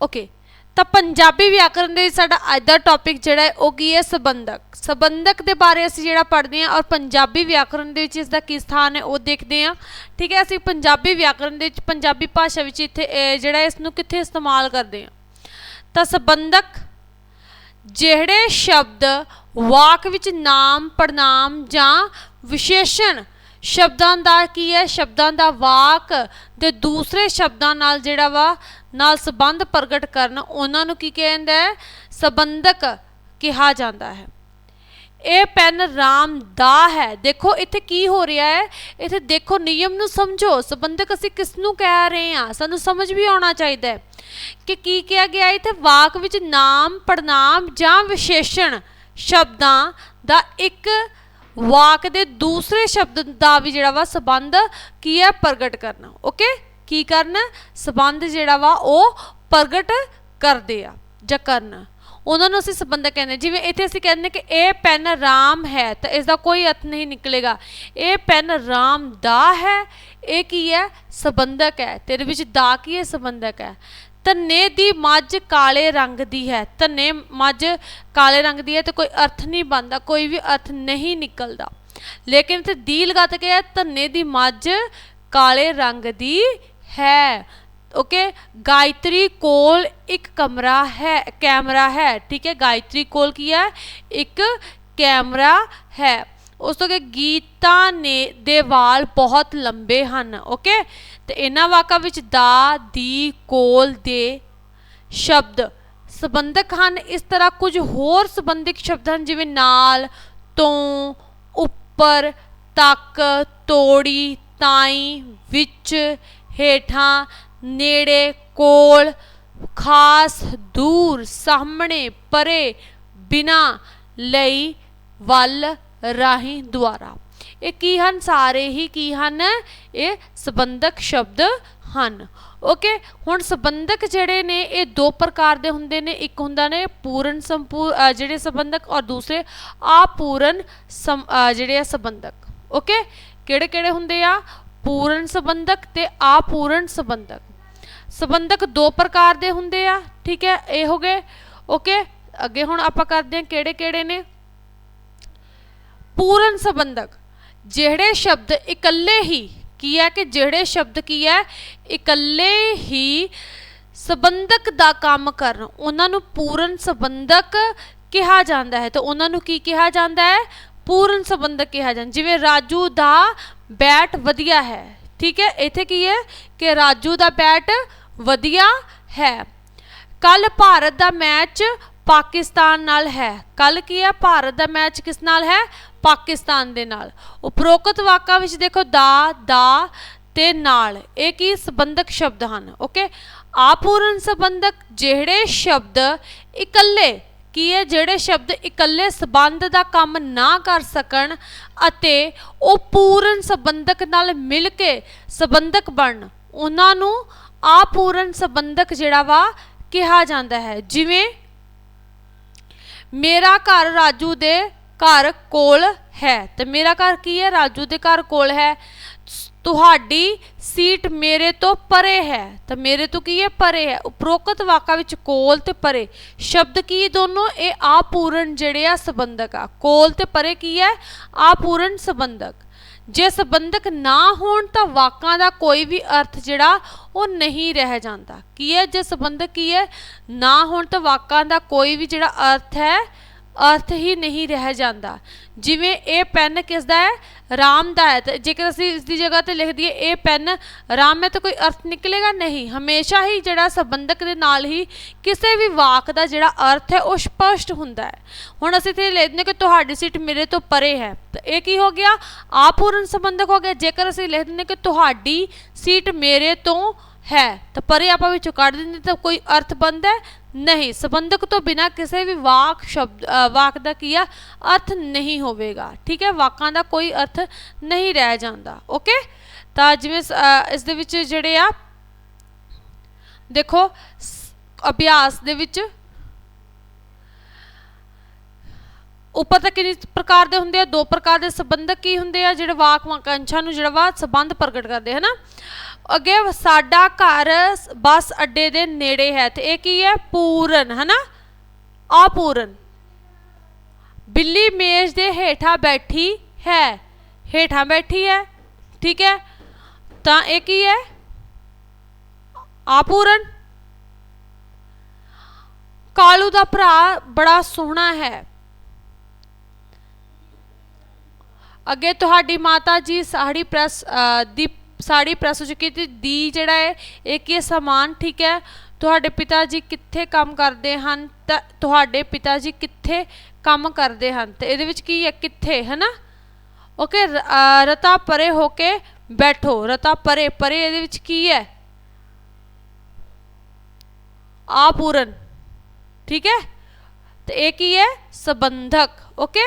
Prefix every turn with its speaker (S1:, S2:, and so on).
S1: Okay ਤਾਂ ਪੰਜਾਬੀ ਵਿਆਕਰਨ ਦੇ ਸਾਡਾ ਅੱਜ ਦਾ ਟੌਪਿਕ ਜਿਹੜਾ ਹੈ, ਉਹ ਕੀ ਹੈ? ਸੰਬੰਧਕ। ਸੰਬੰਧਕ ਦੇ ਬਾਰੇ ਅਸੀਂ ਜਿਹੜਾ ਪੜ੍ਹਦੇ ਹਾਂ ਔਰ ਪੰਜਾਬੀ ਵਿਆਕਰਨ ਦੇ ਵਿੱਚ ਇਸ ਦਾ ਕੀ ਸਥਾਨ ਹੈ, ਉਹ ਦੇਖਦੇ ਹਾਂ। ਠੀਕ ਹੈ, ਅਸੀਂ ਪੰਜਾਬੀ ਵਿਆਕਰਨ ਦੇ ਵਿੱਚ ਪੰਜਾਬੀ ਭਾਸ਼ਾ ਵਿੱਚ ਇੱਥੇ ਜਿਹੜਾ ਇਸ ਨੂੰ ਕਿੱਥੇ ਇਸਤੇਮਾਲ ਕਰਦੇ ਹਾਂ? ਤਾਂ ਸੰਬੰਧਕ ਜਿਹੜੇ ਸ਼ਬਦ ਵਾਕ ਵਿੱਚ ਨਾਮ ਪੜਨਾਮ ਜਾਂ ਵਿਸ਼ੇਸ਼ਣ ਸ਼ਬਦਾਂ ਦਾ ਕੀ ਹੈ? ਸ਼ਬਦਾਂ ਦਾ ਵਾਕ ਦੇ ਦੂਸਰੇ ਸ਼ਬਦਾਂ ਨਾਲ ਜਿਹੜਾ ਵਾ ਨਾਲ ਸੰਬੰਧ ਪ੍ਰਗਟ ਕਰਨ, ਉਹਨਾਂ ਨੂੰ ਕੀ ਕਹਿੰਦਾ ਹੈ? ਸੰਬੰਧਕ ਕਿਹਾ ਜਾਂਦਾ ਹੈ। ਇਹ ਪੈਨ ਰਾਮ ਦਾ ਹੈ। ਦੇਖੋ, ਇੱਥੇ ਕੀ ਹੋ ਰਿਹਾ ਹੈ? ਇੱਥੇ ਦੇਖੋ, ਨਿਯਮ ਨੂੰ ਸਮਝੋ। ਸੰਬੰਧਕ ਅਸੀਂ ਕਿਸ ਨੂੰ ਕਹਿ ਰਹੇ ਹਾਂ? ਸਾਨੂੰ ਸਮਝ ਵੀ ਆਉਣਾ ਚਾਹੀਦਾ ਹੈ ਕਿ ਕੀ ਕਿਹਾ ਗਿਆ ਇੱਥੇ ਵਾਕ ਵਿੱਚ ਨਾਮ ਪੜਨਾਮ ਜਾਂ ਵਿਸ਼ੇਸ਼ਣ ਸ਼ਬਦਾਂ ਦਾ ਇੱਕ ਵਾਕ ਦੇ ਦੂਸਰੇ ਸ਼ਬਦ ਦਾ ਵੀ ਜਿਹੜਾ ਵਾ ਸਬੰਧ ਕੀ ਹੈ? ਪ੍ਰਗਟ ਕਰਨਾ। ਓਕੇ ਕੀ ਕਰਨ? ਸਬੰਧ ਜਿਹੜਾ ਵਾ ਉਹ ਪ੍ਰਗਟ ਕਰਦੇ ਆ ਜਾਂ ਕਰਨ। ਉਹਨਾਂ ਨੂੰ ਅਸੀਂ ਸੰਬੰਧਕ ਕਹਿੰਦੇ ਜਿਵੇਂ ਇੱਥੇ ਅਸੀਂ ਕਹਿੰਦੇ ਕਿ ਇਹ ਪੈਨ ਰਾਮ ਹੈ, ਤਾਂ ਇਸ ਦਾ ਕੋਈ ਅਰਥ ਨਹੀਂ ਨਿਕਲੇਗਾ। ਇਹ ਪੈਨ ਰਾਮ ਦਾ ਹੈ, ਇਹ ਕੀ ਹੈ? ਸੰਬੰਧਕ ਹੈ। ਤੇਰੇ ਵਿੱਚ ਦਾ ਕੀ ਹੈ? ਸੰਬੰਧਕ ਹੈ। ਧੰਨੇ ਦੀ ਮੱਝ ਕਾਲੇ ਰੰਗ ਦੀ ਹੈ। ਧੰਨੇ ਮੱਝ ਕਾਲੇ ਰੰਗ ਦੀ ਹੈ ਤੇ ਕੋਈ ਅਰਥ ਨਹੀਂ ਬਣਦਾ, ਕੋਈ ਵੀ ਅਰਥ ਨਹੀਂ ਨਿਕਲਦਾ। ਲੇਕਿਨ ਇੱਥੇ ਦੀ ਲਗਾ ਕੇ ਧੰਨੇ ਦੀ ਮੱਝ ਕਾਲੇ ਰੰਗ ਦੀ ਹੈ। ਓਕੇ ਗਾਇਤਰੀ ਕੋਲ ਇੱਕ ਕਮਰਾ ਹੈ, ਕੈਮਰਾ ਹੈ। ਠੀਕ ਹੈ? ਗਾਇਤਰੀ ਕੋਲ ਕੀ ਹੈ? ਇੱਕ ਕੈਮਰਾ ਹੈ। ਉਸ ਤੋਂ ਕਿ ਗੀਤਾ ਨੇ, ਦੇ ਵਾਲ ਬਹੁਤ ਲੰਬੇ ਹਨ। ਓਕੇ ਤੇ ਇਹਨਾਂ ਵਾਕਾਂ ਵਿੱਚ ਦਾ, ਦੀ, ਕੋਲ, ਦੇ ਸ਼ਬਦ ਸੰਬੰਧਕ ਹਨ। ਇਸ ਤਰ੍ਹਾਂ ਕੁਝ ਹੋਰ ਸੰਬੰਧਿਕ ਸ਼ਬਦ ਹਨ, ਜਿਵੇਂ ਨਾਲ, ਤੋਂ, ਉੱਪਰ, ਤੱਕ, ਤੋੜੀ, ਤਾਈ, ਵਿੱਚ ਹੇਠਾਂ ਨੇੜੇ, ਕੋਲ, ਖਾਸ ਦੂਰ, ਸਾਹਮਣੇ, ਪਰੇ, ਬਿਨਾ ਲਈ ਵੱਲ ਰਾਹੀਂ ਦੁਆਰਾ। ਇਹ ਕੀ ਹਨ ਸਾਰੇ ਹੀ? ਕੀ ਹਨ? ਇਹ ਸੰਬੰਧਕ ਸ਼ਬਦ ਹਨ। ਓਕੇ, ਹੁਣ ਸੰਬੰਧਕ ਜਿਹੜੇ ਨੇ, ਇਹ ਦੋ ਪ੍ਰਕਾਰ ਦੇ ਹੁੰਦੇ ਨੇ। ਇੱਕ ਹੁੰਦਾ ਨੇ ਪੂਰਨ ਸੰਪੂਰ ਜਿਹੜੇ ਸੰਬੰਧਕ ਔਰ ਦੂਸਰੇ ਆਪੂਰਨ ਸੰ- ਜਿਹੜੇ ਆ ਸੰਬੰਧਕ। ਓਕੇ ਕਿਹੜੇ ਕਿਹੜੇ ਹੁੰਦੇ ਆ? ਪੂਰਨ ਸੰਬੰਧਕ ਤੇ ਆਪੂਰਨ ਸੰਬੰਧਕ। ਸੰਬੰਧਕ ਦੋ ਪ੍ਰਕਾਰ ਦੇ ਹੁੰਦੇ ਆ, ਠੀਕ ਹੈ, ਇਹ ਹੋ ਗਏ, ਓਕੇ, ਅੱਗੇ ਹੁਣ ਆਪਾਂ ਕਰਦੇ ਹਾਂ ਕਿਹੜੇ ਕਿਹੜੇ ਨੇ। ਪੂਰਨ ਸੰਬੰਧਕ, ਜਿਹੜੇ ਸ਼ਬਦ ਇਕੱਲੇ ਹੀ, ਕੀ ਹੈ ਕਿ ਜਿਹੜੇ ਸ਼ਬਦ ਕੀ ਹੈ, ਇਕੱਲੇ ਹੀ ਸੰਬੰਧਕ ਦਾ ਕੰਮ ਕਰਨ, ਉਹਨਾਂ ਨੂੰ ਪੂਰਨ ਸੰਬੰਧਕ ਕਿਹਾ ਜਾਂਦਾ ਹੈ। ਤਾਂ ਉਹਨਾਂ ਨੂੰ ਕੀ ਕਿਹਾ ਜਾਂਦਾ ਹੈ? ਪੂਰਨ ਸੰਬੰਧਕ ਕਿਹਾ ਜਾਂਦਾ ਜਿਵੇਂ ਰਾਜੂ ਦਾ ਬੈਟ ਵਧੀਆ ਹੈ। ਠੀਕ ਹੈ, ਇੱਥੇ ਕੀ ਹੈ ਕਿ ਰਾਜੂ ਦਾ ਬੈਟ ਵਧੀਆ ਹੈ। ਕੱਲ ਭਾਰਤ ਦਾ ਮੈਚ ਪਾਕਿਸਤਾਨ ਨਾਲ ਹੈ। ਕੱਲ ਕੀ ਹੈ? ਭਾਰਤ ਦਾ ਮੈਚ ਕਿਸ ਨਾਲ ਹੈ? ਪਾਕਿਸਤਾਨ ਦੇ ਨਾਲ। ਉਪਰੋਕਤ ਵਾਕਾਂ ਵਿੱਚ ਦੇਖੋ, ਦਾ ਦਾ ਤੇ ਨਾਲ। ਇਹ ਕੀ ਸੰਬੰਧਕ ਸ਼ਬਦ ਹਨ? ਓਕੇ? ਆਪੂਰਨ ਸੰਬੰਧਕ ਜਿਹੜੇ ਸ਼ਬਦ ਇਕੱਲੇ ਕੀ ਹੈ ਜਿਹੜੇ ਸ਼ਬਦ ਇਕੱਲੇ ਸਬੰਧ ਦਾ ਕੰਮ ਨਾ ਕਰ ਸਕਣ ਅਤੇ ਉਹ ਪੂਰਨ ਸੰਬੰਧਕ ਨਾਲ ਮਿਲ ਕੇ ਸੰਬੰਧਕ ਬਣਨ? ਉਹਨਾਂ ਨੂੰ ਆਪੂਰਨ ਸੰਬੰਧਕ ਜਿਹੜਾ ਵਾ ਕਿਹਾ ਜਾਂਦਾ ਹੈ। ਜਿਵੇਂ, ਮੇਰਾ ਘਰ ਰਾਜੂ ਦੇ ਘਰ ਕੋਲ ਹੈ। ਤੇ ਮੇਰਾ ਘਰ ਕੀ ਹੈ? ਰਾਜੂ ਦੇ ਘਰ ਕੋਲ ਹੈ। ਤੁਹਾਡੀ ਸੀਟ ਮੇਰੇ ਤੋਂ ਪਰੇ ਹੈ। ਤਾਂ ਮੇਰੇ ਤੋਂ ਕੀ ਹੈ? ਪਰੇ ਹੈ। ਉਪਰੋਕਤ ਵਾਕਾਂ ਵਿੱਚ ਕੋਲ ਤੇ ਪਰੇ। ਸ਼ਬਦ ਕੀ ਦੋਨੋਂ? ਇਹ ਆਪੂਰਨ ਜਿਹੜੇ ਆ ਸੰਬੰਧਕ ਆ। ਕੋਲ ਤੇ ਪਰੇ ਕੀ ਹੈ? ਆਪੂਰਨ ਸੰਬੰਧਕ। ਜੇ ਸੰਬੰਧਕ ਨਾ ਹੋਣ ਤਾਂ ਵਾਕਾਂ ਦਾ ਕੋਈ ਵੀ ਅਰਥ ਜਿਹੜਾ, ਉਹ ਨਹੀਂ ਰਹਿ ਜਾਂਦਾ। ਕੀ ਹੈ? ਜੇ ਸੰਬੰਧਕ ਕੀ ਹੈ? ਨਾ ਹੋਣ ਤਾਂ ਵਾਕਾਂ ਦਾ ਕੋਈ ਵੀ ਜਿਹੜਾ ਅਰਥ ਹੈ ਅਰਥ ਹੀ ਨਹੀਂ ਰਹਿ ਜਾਂਦਾ। ਜਿਵੇਂ ਇਹ ਪੈਨ ਕਿਸ ਦਾ ਹੈ? ਰਾਮ ਦਾ ਹੈ। ਤੇ ਜੇਕਰ ਅਸੀਂ ਇਸ ਦੀ ਜਗ੍ਹਾ ਤੇ ਲਿਖ ਦਈਏ, ਇਹ ਪੈਨ ਰਾਮ ਹੈ ਤਾਂ ਕੋਈ ਅਰਥ ਨਿਕਲੇਗਾ ਨਹੀਂ। ਹਮੇਸ਼ਾ ਹੀ ਜਿਹੜਾ ਸੰਬੰਧਕ ਦੇ ਨਾਲ ਹੀ ਕਿਸੇ ਵੀ ਵਾਕ ਦਾ ਜਿਹੜਾ ਅਰਥ ਹੈ, ਉਹ ਸਪਸ਼ਟ ਹੁੰਦਾ ਹੈ। ਹੁਣ ਅਸੀਂ ਇੱਥੇ ਲਿਖ ਦਿੰਦੇ ਕਿ ਤੁਹਾਡੀ ਸੀਟ ਮੇਰੇ ਤੋਂ ਪਰੇ ਹੈ। ਤਾਂ ਇਹ ਕੀ ਹੋ ਗਿਆ? ਆਪੂਰਨ ਸੰਬੰਧਕ ਹੋ ਗਿਆ। ਜੇਕਰ ਅਸੀਂ ਲਿਖ ਦਿੰਦੇ ਕਿ ਤੁਹਾਡੀ ਸੀਟ ਮੇਰੇ ਤੋਂ ਹੈ, ਤਾਂ ਪਰੇ ਆਪਾਂ ਵਿੱਚੋਂ ਕੱਢ ਦਿੰਦੇ ਤਾਂ ਕੋਈ ਅਰਥ ਬਣਦਾ ਹੈ? ਨਹੀਂ, ਸੰਬੰਧਕ ਤੋਂ ਬਿਨਾ ਕਿਸੇ ਵੀ ਵਾਕ ਸ਼ਬਦ ਵਾਕ ਦਾ ਕੀ ਆ? ਅਰਥ ਨਹੀਂ ਹੋਵੇਗਾ। ਠੀਕ ਹੈ? ਵਾਕਾਂ ਦਾ ਕੋਈ ਅਰਥ ਨਹੀਂ ਰਹਿ ਜਾਂਦਾ। ਓਕੇ ਤਾਂ ਜਿਵੇਂ ਇਸ ਦੇ ਵਿੱਚ ਜਿਹੜੇ ਆ, ਦੇਖੋ ਅਭਿਆਸ ਦੇ ਵਿੱਚ ਉੱਪਰ ਤਾਂ ਕਿੰਨੇ ਪ੍ਰਕਾਰ ਦੇ ਹੁੰਦੇ ਆ? ਦੋ ਪ੍ਰਕਾਰ ਦੇ ਸੰਬੰਧਕ ਕੀ ਹੁੰਦੇ ਆ? ਜਿਹੜੇ ਵਾਕ ਵਾਕਾਂਸ਼ਾਂ ਨੂੰ ਜਿਹੜਾ ਵਾ ਸੰਬੰਧ ਪ੍ਰਗਟ ਕਰਦੇ ਹਨਾ? ਅੱਗੇ ਸਾਡਾ ਘਰ ਬੱਸ ਅੱਡੇ ਦੇ ਨੇੜੇ ਹੈ ਤੇ ਇਹ ਕੀ ਹੈ? ਪੂਰਨ, ਹਨਾ? ਆਪੂਰਨ ਬਿੱਲੀ ਮੇਜ਼ ਦੇ ਹੇਠਾਂ ਬੈਠੀ ਹੈ। ਹੇਠਾਂ ਬੈਠੀ ਹੈ, ਠੀਕ ਹੈ? ਤਾਂ ਇਹ ਕੀ ਹੈ? ਆਪੂਰਨ ਕਾਲੂ ਦਾ ਭਰਾ ਬੜਾ ਸੋਹਣਾ ਹੈ। ਅੱਗੇ ਤੁਹਾਡੀ ਮਾਤਾ ਜੀ ਸਾੜੀ ਪ੍ਰੈਸ ਦੀ ਸਾੜੀ ਪ੍ਰੈਸ ਹੋ ਚੁੱਕੀ ਤੇ ਦੀ ਜਿਹੜਾ ਹੈ, ਇਹ ਕੀ ਹੈ, ਸਮਾਨ ਠੀਕ ਹੈ? ਤੁਹਾਡੇ ਪਿਤਾ ਜੀ ਕਿੱਥੇ ਕੰਮ ਕਰਦੇ ਹਨ? ਤਾਂ, ਤੁਹਾਡੇ ਪਿਤਾ ਜੀ ਕਿੱਥੇ ਕੰਮ ਕਰਦੇ ਹਨ? ਤੇ ਇਹਦੇ ਵਿੱਚ ਕੀ ਹੈ? ਕਿੱਥੇ ਹੈ ਨਾ ਓਕੇ ਰਤਾ ਪਰੇ ਹੋ ਕੇ ਬੈਠੋ। ਰਤਾ ਪਰੇ ਪਰੇ ਇਹਦੇ ਵਿੱਚ ਕੀ ਹੈ? ਆਪੂਰਨ ਠੀਕ ਹੈ? ਤੇ ਇਹ ਕੀ ਹੈ? ਸੰਬੰਧਕ। ਓਕੇ